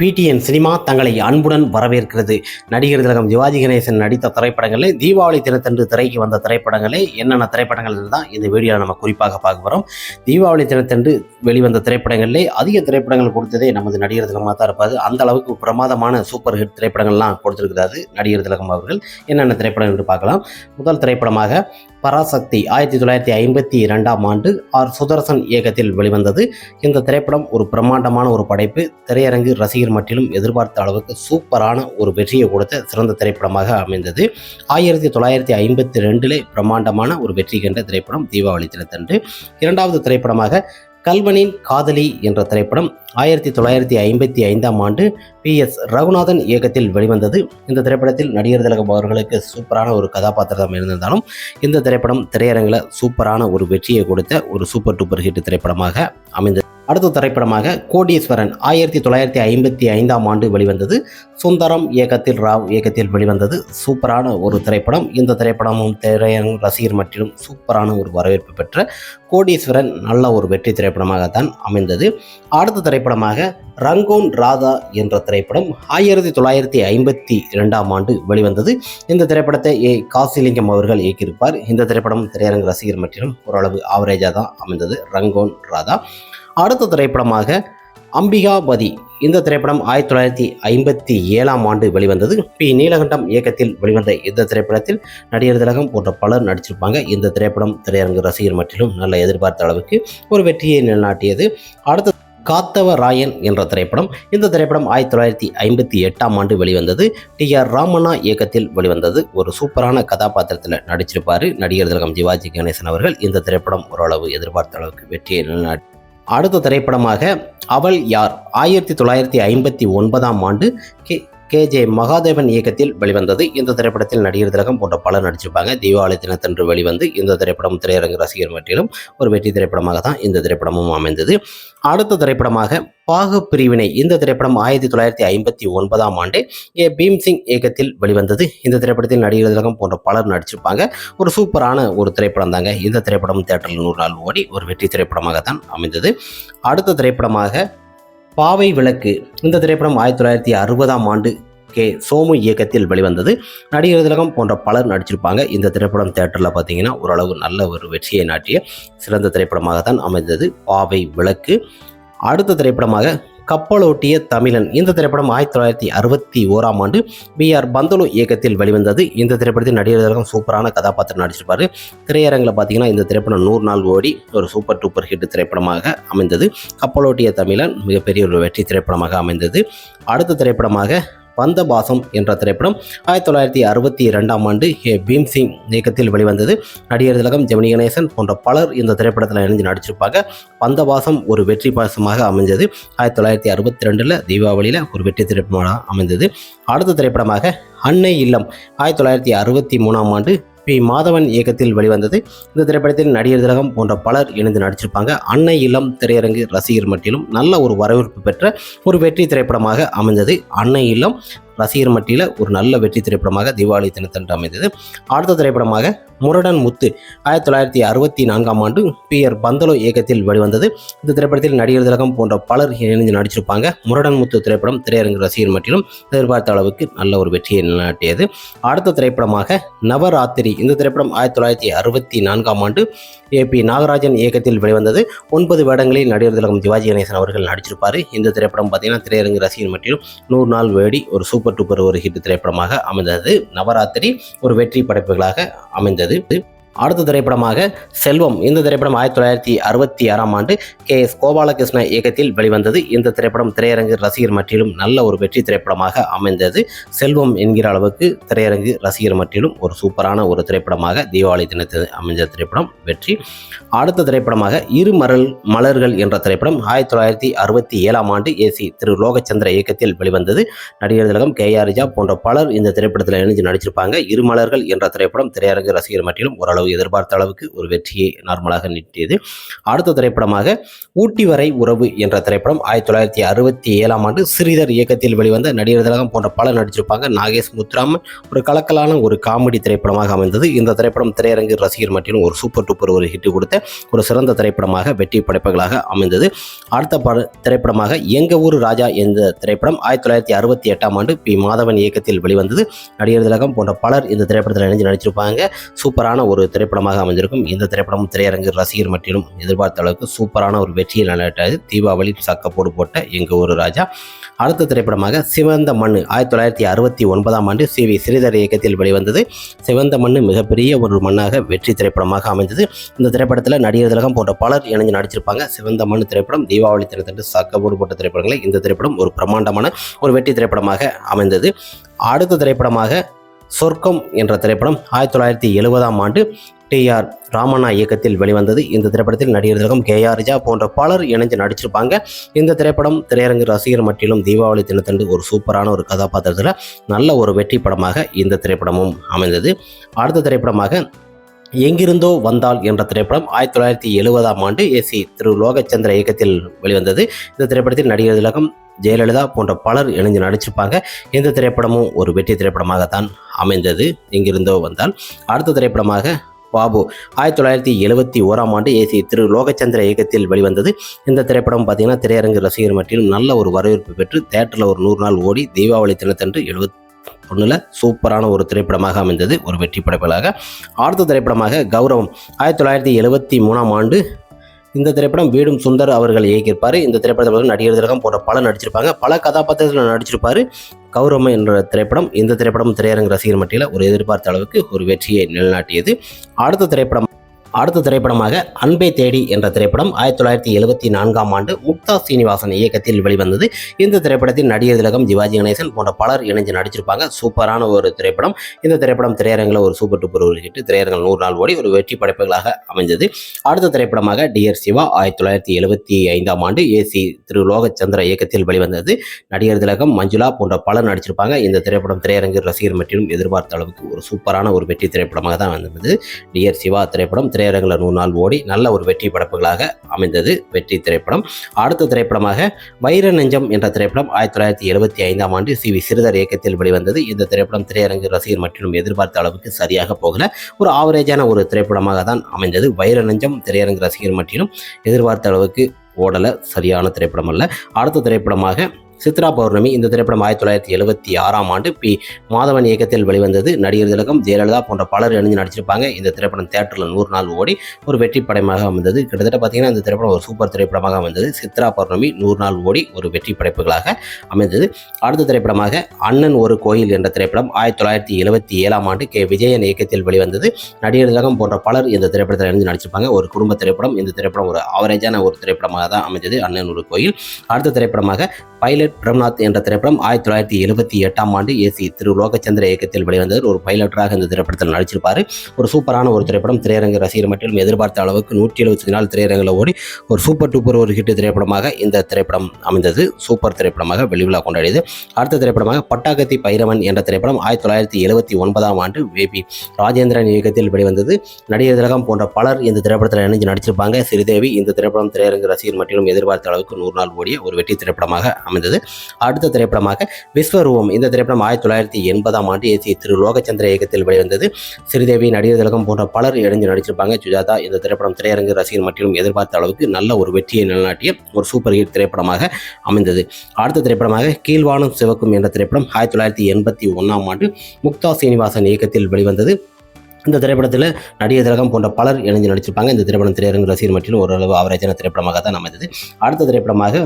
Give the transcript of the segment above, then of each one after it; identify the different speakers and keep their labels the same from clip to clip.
Speaker 1: PTN cinema தங்களை அன்புடன் வரவேற்கிறது. நடிகர் திலகம் சிவாஜி கணேசன் நடித்த திரைப்படங்களில் தீபாவளி தினத்தன்று திரைக்கு வந்த திரைப்படங்களே என்னென்ன திரைப்படங்கள் தான் இந்த வீடியோவில் நம்ம குறிப்பாக பார்க்க போகிறோம் தீபாவளி தினத்தன்று வெளிவந்த திரைப்படங்களிலே அதிக திரைப்படங்கள் கொடுத்ததே நமது நடிகர் திலகமாக தான் இருப்பார். அந்த அளவுக்கு பிரமாதமான சூப்பர் ஹிட் திரைப்படங்கள்லாம் கொடுத்துருக்கிறாரு நடிகர் திலகம் அவர்கள். என்னென்ன திரைப்படம் என்று பார்க்கலாம். முதல் திரைப்படமாக பராசக்தி ஆயிரத்தி தொள்ளாயிரத்தி ஐம்பத்தி இரண்டாம் ஆண்டு ஆர் சுதர்சன் இயக்கத்தில் வெளிவந்தது. இந்த திரைப்படம் ஒரு பிரம்மாண்டமான ஒரு படைப்பு. திரையரங்கு ரசிகர் மட்டிலும் எதிர்பார்த்த அளவுக்கு சூப்பரான ஒரு வெற்றியை கொடுத்த சிறந்த திரைப்படமாக அமைந்தது. ஆயிரத்தி தொள்ளாயிரத்தி ஐம்பத்தி ரெண்டிலே பிரம்மாண்டமான ஒரு வெற்றி கண்ட திரைப்படம் தீபாவளி தினத்தன்று. இரண்டாவது திரைப்படமாக கல்வனின் காதலி என்ற திரைப்படம் ஆயிரத்தி தொள்ளாயிரத்தி ஐம்பத்தி ஐந்தாம் ஆண்டு பி எஸ் ரகுநாதன் இயக்கத்தில் வெளிவந்தது. இந்த திரைப்படத்தில் நடிகர் திலகம் அவர்களுக்கு சூப்பரான ஒரு கதாபாத்திரம் இருந்திருந்தாலும் இந்த திரைப்படம் திரையரங்கில் சூப்பரான ஒரு வெற்றியை கொடுத்த ஒரு சூப்பர் டூப்பர் ஹிட் திரைப்படமாக அமைந்தது. அடுத்த திரைப்படமாக கோடீஸ்வரன் ஆயிரத்தி தொள்ளாயிரத்தி ஐம்பத்தி ஐந்தாம் ஆண்டு வெளிவந்தது. சுந்தரம் இயக்கத்தில் ராவ் இயக்கத்தில் வெளிவந்தது. சூப்பரான ஒரு திரைப்படம். இந்த திரைப்படமும் திரையரங்கு ரசிகர் மற்றிலும் சூப்பரான ஒரு வரவேற்பு பெற்ற கோடீஸ்வரன் நல்ல ஒரு வெற்றி திரைப்படமாகத்தான் அமைந்தது. அடுத்த திரைப்படமாக ரங்கோன் ராதா என்ற திரைப்படம் ஆயிரத்தி தொள்ளாயிரத்தி ஐம்பத்தி இரண்டாம் ஆண்டு வெளிவந்தது. இந்த திரைப்படத்தை ஏ. காசிலிங்கம் அவர்கள் இயக்கியிருப்பார். இந்த திரைப்படம் திரையரங்கு ரசிகர் மற்றிலும் ஓரளவு ஆவரேஜாக தான் அமைந்தது. ரங்கோன் ராதா. அடுத்த திரைப்படமாக அம்பிகாபதி இந்த திரைப்படம் ஆயிரத்தி தொள்ளாயிரத்தி ஐம்பத்தி ஏழாம் ஆண்டு வெளிவந்தது. பி. நீலகண்டம் இயக்கத்தில் வெளிவந்த இந்த திரைப்படத்தில் நடிகர் திலகம் போன்ற பலர் நடிச்சிருப்பாங்க. இந்த திரைப்படம் திரையரங்கு ரசிகர் மட்டிலும் நல்ல எதிர்பார்த்த அளவுக்கு ஒரு வெற்றியை நிலநாட்டியது. அடுத்த காத்தவ ராயன் என்ற திரைப்படம் இந்த திரைப்படம் ஆயிரத்தி தொள்ளாயிரத்தி ஐம்பத்தி எட்டாம் ஆண்டு வெளிவந்தது. டி. ஆர். ராமண்ணா இயக்கத்தில் வெளிவந்தது. ஒரு சூப்பரான கதாபாத்திரத்தில் நடிச்சிருப்பார் நடிகர் திலகம் சிவாஜி கணேசன் அவர்கள். இந்த திரைப்படம் ஓரளவு எதிர்பார்த்த அளவுக்கு வெற்றியை நிலநாட்டி அடுத்த திரைப்படமாக அவள் யார்? ஆயிரத்தி தொள்ளாயிரத்தி ஐம்பத்தி ஒன்பதாம் ஆண்டு கே கே. ஜே. மகாதேவன் இயக்கத்தில் வெளிவந்தது. இந்த திரைப்படத்தில் நடிகர் திலகம் போன்ற பலர் நடிச்சிருப்பாங்க. தீபாவளி தினத்தன்று வெளிவந்து இந்த திரைப்படம் திரையரங்கு ரசிகர் மட்டிலும் ஒரு வெற்றி திரைப்படமாக தான் இந்த திரைப்படமும் அமைந்தது. அடுத்த திரைப்படமாக பாகு பிரிவினை. இந்த திரைப்படம் ஆயிரத்தி தொள்ளாயிரத்தி ஐம்பத்தி ஒன்பதாம் ஆண்டு ஏ. பீம்சிங் இயக்கத்தில் வெளிவந்தது. இந்த திரைப்படத்தில் நடிகர் திலகம் போன்ற பலர் நடிச்சிருப்பாங்க. ஒரு சூப்பரான ஒரு திரைப்படம் தாங்க. இந்த திரைப்படம் தேட்டரில் நூறு நாள் ஓடி ஒரு வெற்றி திரைப்படமாக தான் அமைந்தது. அடுத்த திரைப்படமாக பாவை விளக்கு இந்த திரைப்படம் ஆயிரத்தி தொள்ளாயிரத்தி அறுபதாம் ஆண்டு கே சோமு இயக்கத்தில் வெளிவந்தது. நடிகர் திலகம் போன்ற பலர் நடிச்சிருப்பாங்க. இந்த திரைப்படம் தேட்டரில் பார்த்தீங்கன்னா ஓரளவு நல்ல ஒரு வெற்றியை நாட்டிய சிறந்த திரைப்படமாக தான் அமைந்தது. பாவை விளக்கு. அடுத்த திரைப்படமாக கப்பலோட்டிய தமிழன். இந்த திரைப்படம் ஆயிரத்தி தொள்ளாயிரத்தி அறுபத்தி ஓராம் ஆண்டு பி ஆர் பந்தலு இயக்கத்தில் வெளிவந்தது. இந்த திரைப்படத்தில் நடிகர் சூப்பரான கதாபாத்திரம் நடிச்சிருப்பாரு. திரையரங்கில் பார்த்தீங்கன்னா இந்த திரைப்படம் நூறு நாள் ஓடி ஒரு சூப்பர் டூப்பர் ஹிட் திரைப்படமாக அமைந்தது. கப்பலோட்டிய தமிழன் மிகப்பெரிய ஒரு வெற்றி திரைப்படமாக அமைந்தது. அடுத்த திரைப்படமாக பந்தபாசம் என்ற திரைப்படம் ஆயிரத்தி தொள்ளாயிரத்தி அறுபத்தி இரண்டாம் ஆண்டு ஏ பீம்சிங் இயக்கத்தில் வெளிவந்தது. நடிகர் திலகம் ஜெமினி கணேசன் போன்ற பலர் இந்த திரைப்படத்தில் இணைஞ்சு நடிச்சிருப்பாங்க. பந்தபாசம் ஒரு வெற்றி பாசமாக அமைஞ்சது. ஆயிரத்தி தொள்ளாயிரத்தி அறுபத்தி ரெண்டில் தீபாவளியில் ஒரு வெற்றி திரைப்படமாக அமைந்தது. அடுத்த திரைப்படமாக அன்னை இல்லம் ஆயிரத்தி தொள்ளாயிரத்தி அறுபத்தி மூணாம் ஆண்டு பி மாதவன் இயக்கத்தில் வெளிவந்தது. இந்த திரைப்படத்தில் நடிகர் திலகம் போன்ற பலர் இணைந்து நடிச்சிருப்பாங்க. அன்னை இல்லம் திரையரங்கு ரசிகர் மட்டிலும் நல்ல ஒரு வரவேற்பு பெற்ற ஒரு வெற்றி திரைப்படமாக அமைந்தது. அன்னை இல்லம் ரசிகர் மட்டியில் ஒரு நல்ல வெற்றி திரைப்படமாக தீபாவளி தினத்தன்று அமைந்தது. அடுத்த திரைப்படமாக முரடன் முத்து ஆயிரத்தி தொள்ளாயிரத்தி அறுபத்தி நான்காம் ஆண்டு பி ஆர் பந்தலோ இயக்கத்தில் வெளிவந்தது. இந்த திரைப்படத்தில் நடிகர் திலகம் போன்ற பலர் இணைந்து நடிச்சிருப்பாங்க. முரடன் முத்து திரைப்படம் திரையரங்கு ரசிகர் மட்டிலும் எதிர்பார்த்த அளவுக்கு நல்ல ஒரு வெற்றியை நிலைநாட்டியது. அடுத்த திரைப்படமாக நவராத்திரி இந்த திரைப்படம் ஆயிரத்தி தொள்ளாயிரத்தி அறுபத்தி நான்காம் ஆண்டு ஏ பி நாகராஜன் இயக்கத்தில் வெளிவந்தது. ஒன்பது வேடங்களில் நடிகர் திலகம் சிவாஜி கணேசன் அவர்கள் நடிச்சிருப்பார். இந்த திரைப்படம் பார்த்தீங்கன்னா திரையரங்கு ரசிகர் மட்டிலும் நூறு நாள் வேடி ஒரு சூப்பர் டூப்பர் ஒரு ஹிட் திரைப்படமாக அமைந்தது. நவராத்திரி ஒரு வெற்றி படைப்புகளாக அமைந்தது. அடுத்த திரைப்படமாக செல்வம். இந்த திரைப்படம் ஆயிரத்தி தொள்ளாயிரத்தி அறுபத்தி ஆறாம் ஆண்டு கே. எஸ். கோபாலகிருஷ்ண இயக்கத்தில் வெளிவந்தது. இந்த திரைப்படம் திரையரங்கு ரசிகர் மட்டிலும் நல்ல ஒரு வெற்றி திரைப்படமாக அமைந்தது. செல்வம் என்கிற அளவுக்கு திரையரங்கு ரசிகர் மட்டிலும் ஒரு சூப்பரான ஒரு திரைப்படமாக தீபாவளி தினத்தில் அமைந்த திரைப்படம் வெற்றி. அடுத்த திரைப்படமாக இரு மரல் மலர்கள் என்ற திரைப்படம் ஆயிரத்தி தொள்ளாயிரத்தி அறுபத்தி ஏழாம் ஆண்டு ஏசி திரு. லோகச்சந்திர இயக்கத்தில் வெளிவந்தது. நடிகர் திலகம் கே. ஆர். போன்ற பலர் இந்த திரைப்படத்தில் இணைஞ்சு நடிச்சிருப்பாங்க. இரு மலர்கள் என்ற திரைப்படம் திரையரங்கு ரசிகர் மட்டிலும் ஓரளவு ஓரளவு எதிர்பார்த்த அளவுக்கு ஒரு வெற்றியை நார்மலாக நீட்டியது. அடுத்த திரைப்படமாக ஊட்டி வரை உறவு என்ற திரைப்படம் ஆயிரத்தி தொள்ளாயிரத்தி அறுபத்தி ஏழாம் ஆண்டு ஸ்ரீதர் இயக்கத்தில் வெளிவந்த நடிகர் திலகம் போன்ற பலர் நடிச்சிருப்பாங்க. நாகேஷ் முத்துராமன் ஒரு கலக்கலான ஒரு காமெடி திரைப்படமாக அமைந்தது. இந்த திரைப்படம் திரையரங்கு ரசிகர் மட்டிலும் ஒரு சூப்பர் டூப்பர் ஒரு ஹிட் கொடுத்த ஒரு சிறந்த திரைப்படமாக வெற்றி படைப்புகளாக அமைந்தது. அடுத்த பட திரைப்படமாக எங்க ஊர் ராஜா என்ற திரைப்படம் ஆயிரத்தி தொள்ளாயிரத்தி அறுபத்தி எட்டாம் ஆண்டு பி மாதவன் இயக்கத்தில் வெளிவந்தது. நடிகர் திலகம் போன்ற பலர் இந்த திரைப்படத்தில் இணைஞ்சு நடிச்சிருப்பாங்க. சூப்பரான ஒரு திரைப்படமாக அமைந்திருக்கும். இந்த திரைப்படம் திரையரங்கு ரசிகர் மட்டிலும் எதிர்பார்த்த அளவுக்கு சூப்பரான ஒரு வெற்றியை நிலையிட்டது தீபாவளி சக்கப்போடு போட்ட எங்க ஊர் ராஜா. அடுத்த திரைப்படமாக சிவந்த மண்ணு. ஆயிரத்தி தொள்ளாயிரத்தி அறுபத்தி ஒன்பதாம் ஆண்டு சி வி ஸ்ரீதர் இயக்கத்தில் வெளிவந்தது. சிவந்த மண்ணு மிகப்பெரிய ஒரு மண்ணாக வெற்றி திரைப்படமாக அமைந்தது. இந்த திரைப்படத்தில் நடிகர் திலகம் போன்ற பலர் இணைஞ்சு நடிச்சிருப்பாங்க. சிவந்த மண்ணு திரைப்படம் தீபாவளி தினத்தன்று சக்கப்போடு போட்ட திரைப்படங்களை இந்த திரைப்படம் ஒரு பிரமாண்டமான ஒரு வெற்றி திரைப்படமாக அமைந்தது. அடுத்த திரைப்படமாக சொர்க்கம் என்ற திரைப்படம் ஆயிரத்தி தொள்ளாயிரத்தி எழுபதாம் ஆண்டு டி ஆர் ராமண்ணா இயக்கத்தில் வெளிவந்தது. இந்த திரைப்படத்தில் நடிகர் திலகம் கே ஆர் ரிஜா போன்ற பலர் இணைஞ்சு நடிச்சிருப்பாங்க. இந்த திரைப்படம் திரையரங்கு ரசிகர் மட்டிலும் தீபாவளி தினத்தன்று ஒரு சூப்பரான ஒரு கதாபாத்திரத்தில் நல்ல ஒரு வெற்றி படமாக இந்த திரைப்படமும் அமைந்தது. அடுத்த திரைப்படமாக எங்கிருந்தோ வந்தால் என்ற திரைப்படம் ஆயிரத்தி தொள்ளாயிரத்தி எழுபதாம் ஆண்டு ஏசி திரு லோகச்சந்திர இயக்கத்தில் வெளிவந்தது. இந்த திரைப்படத்தில் நடிகர் திலகம் ஜெயலலிதா போன்ற பலர் இணைஞ்சு நடிச்சிருப்பாங்க. இந்த திரைப்படமும் ஒரு வெற்றி திரைப்படமாகத்தான் அமைந்தது எங்கிருந்தோ வந்தால். அடுத்த திரைப்படமாக பாபு. ஆயிரத்தி தொள்ளாயிரத்தி எழுபத்தி ஓராம் ஆண்டு ஏசி திரு லோகச்சந்திர இயக்கத்தில் வெளிவந்தது. இந்த திரைப்படம் பார்த்தீங்கன்னா திரையரங்கு ரசிகர் மட்டிலும் நல்ல ஒரு வரவேற்பு பெற்று தேட்டரில் ஒரு நூறு நாள் ஓடி தீபாவளி தினத்தன்று எழுபத் ஒன்றில் சூப்பரான ஒரு திரைப்படமாக அமைந்தது. ஒரு வெற்றி படைப்பாக அடுத்த திரைப்படமாக கௌரவம். ஆயிரத்தி தொள்ளாயிரத்தி எழுபத்தி மூணாம் ஆண்டு இந்த திரைப்படம் வீடும் சுந்தர் அவர்கள் இயக்கியிருப்பார். இந்த திரைப்படத்தில் நடிகர் திலகம் போன்ற பல நடிச்சிருப்பாங்க. பல கதாபாத்திரத்தில் நடிச்சிருப்பார் கௌரவம் என்ற திரைப்படம். இந்த திரைப்படம் திரையரங்கு ரசிகர் மட்டியில் ஒரு எதிர்பார்த்த அளவுக்கு ஒரு வெற்றியை நிலைநாட்டியது. அடுத்த திரைப்படம் அடுத்த திரைப்படமாக அன்பை தேடி என்ற திரைப்படம் ஆயிரத்தி தொள்ளாயிரத்தி எழுபத்தி நான்காம் ஆண்டு முக்தா சீனிவாசன் இயக்கத்தில் வெளிவந்தது. இந்த திரைப்படத்தில் நடிகர் திலகம் சிவாஜி கணேசன் போன்ற பலர் இணைஞ்சு நடிச்சிருப்பாங்க. சூப்பரான ஒரு திரைப்படம். இந்த திரைப்படம் திரையரங்கில் ஒரு சூப்பர் டூப்பர் ஒரு ஹிட் திரையரங்கில் நூறு நாள் ஓடி ஒரு வெற்றி படைப்புகளாக அமைஞ்சது. அடுத்த திரைப்படமாக டிஆர் சிவா ஆயிரத்தி தொள்ளாயிரத்தி எழுபத்தி ஐந்தாம் ஆண்டு ஏசி திரு லோகச்சந்திர இயக்கத்தில் வெளிவந்தது. நடிகர் திலகம் மஞ்சுளா போன்ற பலர் நடிச்சிருப்பாங்க. இந்த திரைப்படம் திரையரங்கு ரசிகர் மற்றிலும் எதிர்பார்த்த அளவுக்கு ஒரு சூப்பரான ஒரு வெற்றி திரைப்படமாக தான் வந்தது டிஆர் சிவா திரைப்படம் திரையரங்கில் நூறு நாள் ஓடி நல்ல ஒரு வெற்றி படைப்புகளாக அமைந்தது வெற்றி திரைப்படம். அடுத்த திரைப்படமாக வைர நெஞ்சம் என்ற திரைப்படம் ஆயிரத்தி தொள்ளாயிரத்தி எழுபத்தி ஐந்தாம் ஆண்டு சி வி சிறுதர் இயக்கத்தில் வெளிவந்தது. இந்த திரைப்படம் திரையரங்கு ரசிகர் மற்றும் எதிர்பார்த்த அளவுக்கு சரியாக போகல. ஒரு ஆவரேஜான ஒரு திரைப்படமாக தான் அமைந்தது. வைர நெஞ்சம் திரையரங்கு ரசிகர் மட்டிலும் எதிர்பார்த்த அளவுக்கு ஓடலை. சரியான திரைப்படம் அல்ல அடுத்த திரைப்படமாக சித்ரா பௌர்ணமி இந்த திரைப்படம் ஆயிரத்தி தொள்ளாயிரத்தி எழுபத்தி ஆறாம் ஆண்டு பி மாதவன் இயக்கத்தில் வெளிவந்தது. நடிகர் திலகம் ஜெயலலிதா போன்ற பலர் அணிஞ்சு நடிச்சிருப்பாங்க. இந்த திரைப்படம் தேட்டரில் நூறு நாள் ஓடி ஒரு வெற்றி படமாக அமைந்தது. கிட்டத்தட்ட பார்த்தீங்கன்னா இந்த திரைப்படம் ஒரு சூப்பர் திரைப்படமாக அமைந்தது. சித்ரா பௌர்ணமி நூறு நாள் ஓடி ஒரு வெற்றி படைப்புகளாக அமைந்தது. அடுத்த திரைப்படமாக அண்ணன் ஒரு கோயில் என்ற திரைப்படம் ஆயிரத்தி தொள்ளாயிரத்தி எழுபத்தி ஏழாம் ஆண்டு கே விஜயன் இயக்கத்தில் வெளிவந்தது. நடிகர் திலகம் போன்ற பலர் இந்த திரைப்படத்தில் இணைந்து நடிச்சிருப்பாங்க. ஒரு குடும்ப திரைப்படம் இந்த திரைப்படம் ஒரு ஆவரேஜான ஒரு திரைப்படமாக தான் அமைந்தது. அண்ணன் ஒரு கோயில். அடுத்த திரைப்படமாக பைலட் பிரம்நாத் என்ற திரைப்படம் ஆயிரத்தி தொள்ளாயிரத்தி எழுபத்தி எட்டாம் ஆண்டு ஏசி திரு லோகச்சந்திர இயக்கத்தில் வெளிவந்தது. ஒரு பைலட்டராக இந்த திரைப்படத்தில் நடிச்சிருப்பார். ஒரு சூப்பரான ஒரு திரைப்படம் திரையரங்கு ரசிகர் மற்றும் எதிர்பார்த்த அளவுக்கு நூற்றி எழுபத்தி நாலு திரையரங்கில் ஓடி ஒரு சூப்பர் டூப்பர் ஒரு ஹிட் திரைப்படமாக இந்த திரைப்படம் அமைந்தது. சூப்பர் திரைப்படமாக வெளிவிழா கொண்டாடியது. அடுத்த திரைப்படமாக பட்டாக்கத்தி பைரவன் என்ற திரைப்படம் ஆயிரத்தி தொள்ளாயிரத்தி எழுபத்தி ஒன்பதாம் ஆண்டு வேபி ராஜேந்திரன் இயக்கத்தில் வெளிவந்தது. நடிகர் திலகம் போன்ற பலர் இந்த திரைப்படத்தில் இணைஞ்சு நடிச்சிருப்பாங்க. ஸ்ரீதேவி இந்த திரைப்படம் திரையரங்கு ரசிகர் மற்றும் எதிர்பார்த்த அளவுக்கு நூறு நாள் ஓடிய ஒரு வெற்றி திரைப்படமாக அமைந்தது. அடுத்த திரைப்படமாக விஸ்வரூபம். இந்த திரைப்படம் ஆயிரத்தி தொள்ளாயிரத்தி எண்பதாம் ஆண்டு ஏசி திரு லோகச்சந்திர இயக்கத்தில் வெளிவந்தது. ஸ்ரீதேவி நடிகர் திலகம் போன்ற பலர் இணைந்து நடிச்சிருப்பாங்க. சுஜாதா இந்த திரைப்படம் திரையரங்கு ரசிகர் மற்றும் எதிர்பார்த்த அளவுக்கு நல்ல ஒரு வெற்றியை நிலநாட்டிய ஒரு சூப்பர் ஹிட் திரைப்படமாக அமைந்தது. அடுத்த திரைப்படமாக கீழ்வானம் சிவக்கும் என்ற திரைப்படம் ஆயிரத்தி தொள்ளாயிரத்தி எண்பத்தி ஒன்றாம் ஆண்டு முக்தா சீனிவாசன் இயக்கத்தில் வெளிவந்தது. இந்த திரைப்படத்தில் நடிகர் திலகம் போன்ற பலர் இணைந்து நடிச்சிருப்பாங்க. இந்த திரைப்படம் திரையரங்கு ரசிகர் மற்றும் ஓரளவு அவரேஜான திரைப்படமாக தான் அமைந்தது. அடுத்த திரைப்படமாக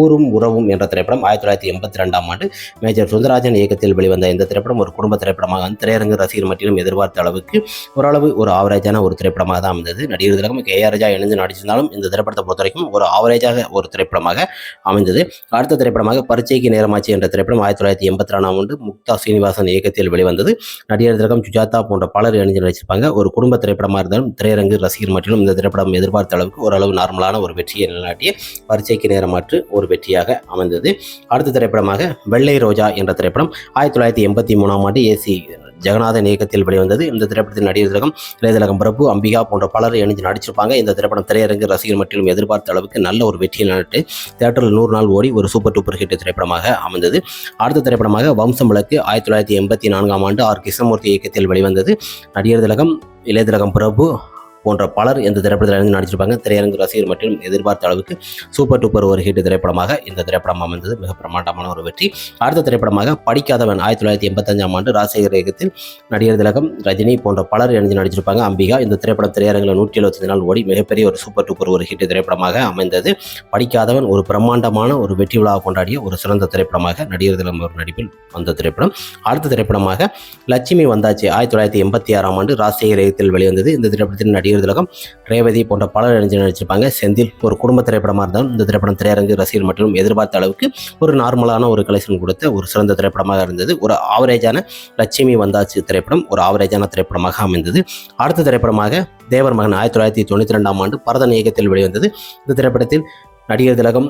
Speaker 1: ஊரும் உறவும் என்ற திரைப்படம் ஆயிரத்தி தொள்ளாயிரத்தி எண்பத்தி ரெண்டாம் ஆண்டு மேஜர் சுந்தரராஜன் இயக்கத்தில் வெளிவந்த இந்த திரைப்படம் ஒரு குடும்ப திரைப்படமாக வந்து திரையரங்கு ரசிகர் மட்டிலும் எதிர்பார்த்த அளவுக்கு ஓரளவு ஒரு ஆவரேஜான ஒரு திரைப்படமாக தான் அமைந்தது. நடிகர் திலகம் கே ஆர் ராஜா இணைந்து நடிச்சிருந்தாலும் இந்த திரைப்படத்தை பொறுத்த வரைக்கும் ஒரு ஆவரேஜாக ஒரு திரைப்படமாக அமைந்தது. அடுத்த திரைப்படமாக பரீட்சைக்கு நேரமாச்சு என்ற திரைப்படம் ஆயிரத்தி தொள்ளாயிரத்தி எண்பத்தி ரெண்டாம் ஆண்டு முக்தா சீனிவாசன் இயக்கத்தில் வெளிவந்தது. நடிகர் திலகம் சுஜாதா போன்ற பலர் இணைந்து நடிச்சிருப்பாங்க. ஒரு குடும்ப திரைப்படமாக இருந்தாலும் திரையரங்கு ரசிகர் மட்டிலும் இந்த திரைப்படம் எதிர்பார்த்த அளவுக்கு ஓரளவு நார்மலான ஒரு வெற்றியை நிலைநாட்டிய பரீட்சைக்கு நேரமாற்று ஒரு வெற்றியாக அமைந்தது. அடுத்த திரைப்படமாக வெள்ளை ரோஜா என்ற திரைப்படம் ஆயிரத்தி தொள்ளாயிரத்தி எண்பத்தி மூணாம் ஆண்டு ஏசி ஜெகநாதன் இயக்கத்தில் வெளிவந்தது. இந்த திரைப்படத்தில் நடிகர் திலகம் இளையதிலகம் பிரபு அம்பிகா போன்ற பலர் இணைந்து நடிச்சிருப்பாங்க. இந்த திரைப்படம் திரையரங்கு ரசிகர் மற்றும் எதிர்பார்த்த அளவுக்கு நல்ல ஒரு வெற்றியை நட்டு தேட்டரில் நூறு நாள் ஓடி ஒரு சூப்பர் டூப்பர் ஹிட் திரைப்படமாக அமைந்தது. அடுத்த திரைப்படமாக வம்சம் விளக்கு ஆயிரத்தி தொள்ளாயிரத்தி எண்பத்தி நான்காம் ஆண்டு ஆர் கிருஷ்ணமூர்த்தி இயக்கத்தில் வெளிவந்தது. நடிகர் திலகம் இளையதிலகம் பிரபு போன்ற பலர் இந்த திரைப்படத்தில் இருந்து நடிச்சிருப்பாங்க. திரையரங்கு ரசிகர் மற்றும் எதிர்பார்த்த அளவுக்கு சூப்பர் டூப்பர் ஒரு ஹிட் திரைப்படமாக இந்த திரைப்படம் அமைந்தது. மிக பிரமாண்டமான ஒரு வெற்றி. அடுத்த திரைப்படமாக படிக்காதவன் ஆயிரத்தி தொள்ளாயிரத்தி எண்பத்தஞ்சாம் ஆண்டு ராஜசேகர் இயக்கத்தில் நடிகர் திலகம் ரஜினி போன்ற பலர் இணைந்து நடிச்சிருப்பாங்க. அம்பிகா இந்த திரைப்படம் திரையரங்கில் நூற்றி எழுபத்தஞ்சு நாள் ஓடி மிகப்பெரிய ஒரு சூப்பர் டூப்பர் ஒரு ஹிட் திரைப்படமாக அமைந்தது. படிக்காதவன் ஒரு பிரம்மாண்டமான ஒரு வெற்றி விழாவை கொண்டாடிய ஒரு சிறந்த திரைப்படமாக நடிகர் திலகம் ஒரு நடிப்பில் வந்த திரைப்படம். அடுத்த திரைப்படமாக லட்சுமி வந்தாச்சு. ஆயிரத்தி தொள்ளாயிரத்தி எண்பத்தி ஆறாம் ஆண்டு ராஜசேகர் இயக்கத்தில் வெளிவந்தது. இந்த திரைப்படத்தில் நடிகர் திலகம் ரேவதி போன்ற பலர் இணைஞ்சு நடிச்சிருப்பாங்க. செந்தில் ஒரு குடும்ப திரைப்படமாக இருந்தாலும் இந்த திரைப்படம் திரையரங்கு ரசிகர் மற்றும் எதிர்பார்த்த அளவுக்கு ஒரு நார்மலான ஒரு கலெக்ஷன் கொடுத்த ஒரு சிறந்த திரைப்படமாக இருந்தது. ஒரு ஆவரேஜான லட்சுமி வந்தாச்சு திரைப்படம் ஒரு ஆவரேஜான திரைப்படமாக அமைந்தது. அடுத்த திரைப்படமாக தேவர் மகன் ஆயிரத்தி தொள்ளாயிரத்தி தொண்ணூற்றி ரெண்டாம் ஆண்டு பரதன் இயக்கத்தில் வெளிவந்தது. இந்த திரைப்படத்தில் நடிகர் திலகம்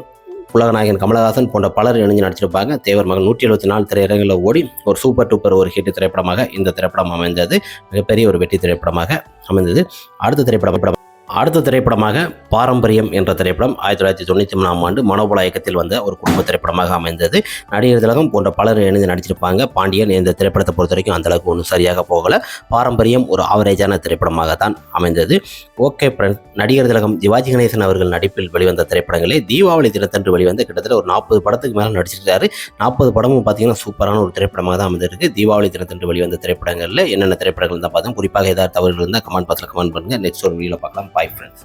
Speaker 1: உலகநாயகன் கமலஹாசன் போன்ற பலர் இணைஞ்சு நடிச்சிருப்பாங்க. தேவர் மகன் நூற்றி எழுபத்தி நாலு திரையரங்கில் ஓடி ஒரு சூப்பர் டூப்பர் ஒரு ஹிட் திரைப்படமாக இந்த திரைப்படம் அமைந்தது. மிகப்பெரிய ஒரு வெற்றி திரைப்படமாக அமைந்தது. அடுத்த திரைப்படம் அடுத்த திரைப்படமாக பாரம்பரியம் என்ற திரைப்படம் ஆயிரத்தி தொள்ளாயிரத்தி தொண்ணூற்றி மூணாம் ஆண்டு மனோபல இயக்கத்தில் வந்த ஒரு குடும்ப திரைப்படமாக அமைந்தது. நடிகர் திலகம் போன்ற பலர் இணைந்து நடிச்சிருப்பாங்க. பாண்டியன் இந்த திரைப்படத்தை பொறுத்த வரைக்கும் அந்த அளவுக்கு ஒன்றும் சரியாக போகல. பாரம்பரியம் ஒரு ஆவரேஜான திரைப்படமாக தான் அமைந்தது. ஓகே நடிகர் திலகம் சிவாஜி கணேசன் அவர்கள் நடிப்பில் வெளிவந்த திரைப்படங்களே தீபாவளி தினத்தன்று வெளிவந்த கிட்டத்தட்ட ஒரு நாற்பது படத்துக்கு மேலே நடிச்சிருக்காரு. நாற்பது படமும் பார்த்தீங்கன்னா சூப்பரான ஒரு திரைப்படமாக தான் அமைந்திருக்கு. தீபாவளி தினத்தன்று வெளிவந்த திரைப்படங்களில் என்னென்ன திரைப்படங்கள் தான் பார்த்தோம் குறிப்பாக ஏதாவது தவறுகள் இருந்தால் கமெண்ட் பாக்ஸில் கமெண்ட் பண்ணுங்கள் நெக்ஸ்ட் ஒரு வீடியோவில் பார்க்கலாம். Bye, friends.